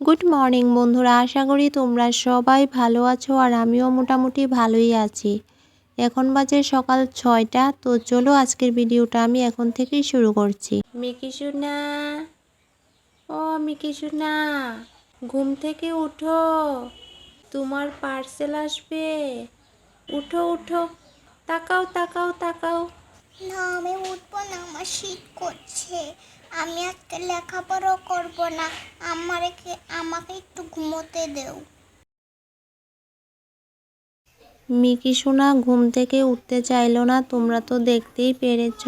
Good morning বন্ধুরা। আশা করি তোমরা সবাই ভালো আছো আর আমিও মোটামুটি ভালোই আছি। এখন বাজে সকাল ছয়টা তো চলো আজকের ভিডিওটা আমি এখন থেকেই শুরু করছি। মিকি সোনা ও মিকি সোনা ঘুম থেকে উঠো। তোমার পার্সেল আসবে। উঠো উঠো। তাকাও তাকাও তাকাও। না আমার শীত করছে। আমি আজকে লেখাপড়াও করব না। আমাকে আমাকে একটু ঘুমোতে দেও। মিকি সোনা ঘুম থেকে উঠতে চাইলো না, তোমরা তো দেখতেই পেরেছ।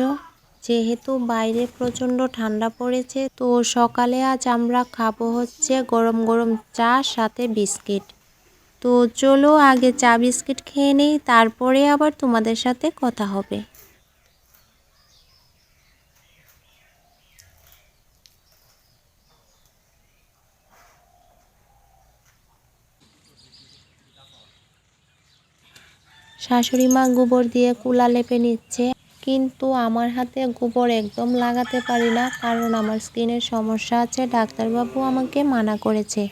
যেহেতু বাইরে প্রচণ্ড ঠান্ডা পড়েছে, তো সকালে আজ আমরা খাব হচ্ছে গরম গরম চা, সাথে বিস্কিট। তো চলো আগে চা বিস্কিট খেয়ে নেই, তারপরে আবার তোমাদের সাথে কথা হবে। শাশুড়ি মা গোবর দিয়ে কুলা লেপে নিচ্ছে। কিন্তু আমার হাতে গোবর একদম লাগাতে পারি না, কারণ আমার স্কিনের সমস্যা আছে, ডাক্তারবাবু আমাকে মানা করেছে।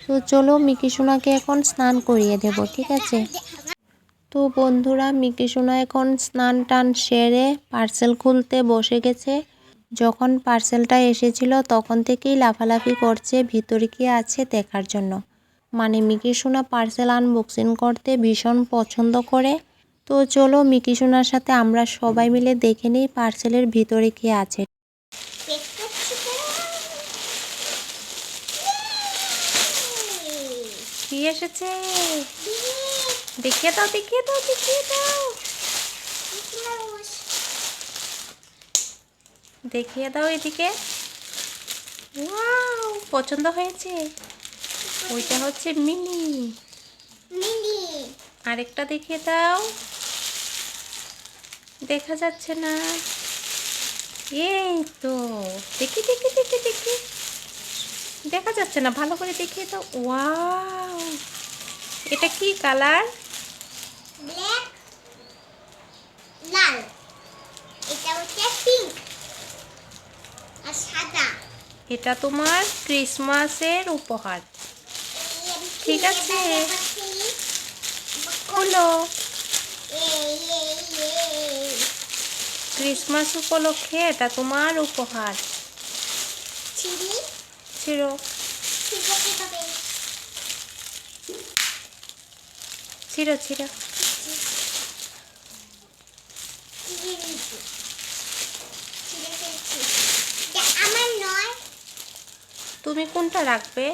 তো চলো মিকি সোনাকে এখন স্নান করিয়ে দেব, ঠিক আছে? তো বন্ধুরা, মিকি সোনা এখন স্নান টান সেরে পার্সেল খুলতে বসে গেছে। যখন পার্সেলটা এসেছিল, তখন থেকেই লাফালাফি করছে, ভিতরে কি আছে দেখার জন্য। মানে মিকি সোনা পার্সেল আনবক্সিং করতে ভীষণ পছন্দ করে। তো চলো মিকি সোনার সাথে আমরা সবাই মিলে দেখে নিই পার্সেলের ভিতরে কি আছে। কি এসেছে? দেখিয়ে দাও দেখিয়ে দাও দেখিয়ে দাও। দেখিয়ে দাও এদিকে। পছন্দ হয়েছে। ওইটা হচ্ছে মিনি। মিনি। আরেকটা দেখিয়ে দাও। দেখা যাচ্ছে না। এই তো দেখি দেখি দেখি দেখি। দেখা যাচ্ছে না ভালো করে দেখিয়ে দাও। ওয়াও। এটা কি কালার? ব্ল্যাক লাল। এটা হচ্ছে পিঙ্ক আর সাদা। এটা তোমার ক্রিসমাসের উপহার। ঠিক আছে। হলো। ক্রিসমাস উপলক্ষে এটা তোমার উপহার। ছিল ছিল ছিল তুমি কোনটা রাখবে?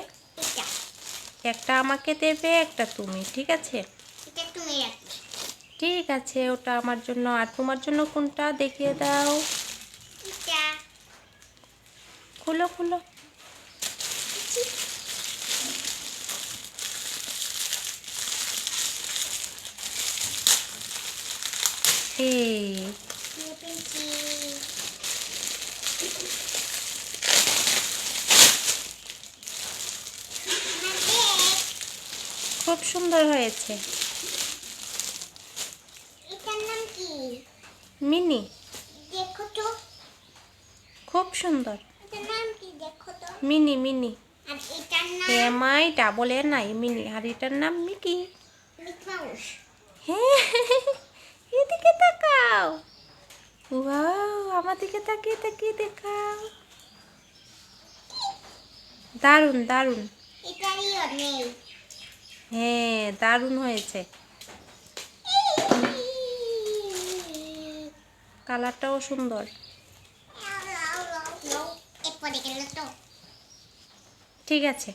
একটা আমাকে দেবে একটা তুমি ঠিক আছে? তুমি ঠিক আছে ওটা আমার জন্য। আর তোমার জন্য কোনটা দেখিয়ে দাও। খুলো খুলো। এই। খুব সুন্দর হয়েছে। মিনি। দেখো তো। খুব সুন্দর। Mini mini. R M I double A নাই মিনি। আর এটার নাম মিকি। হ্যাঁ এদিকে তাকাও। ওয়াও আমার দিকে তাকিয়ে তাকিয়ে দেখাও। দারুণ দারুণ। এটারই নেই হ্যাঁ দারুণ হয়েছে। কালারটাও সুন্দর। ঠিক আছে।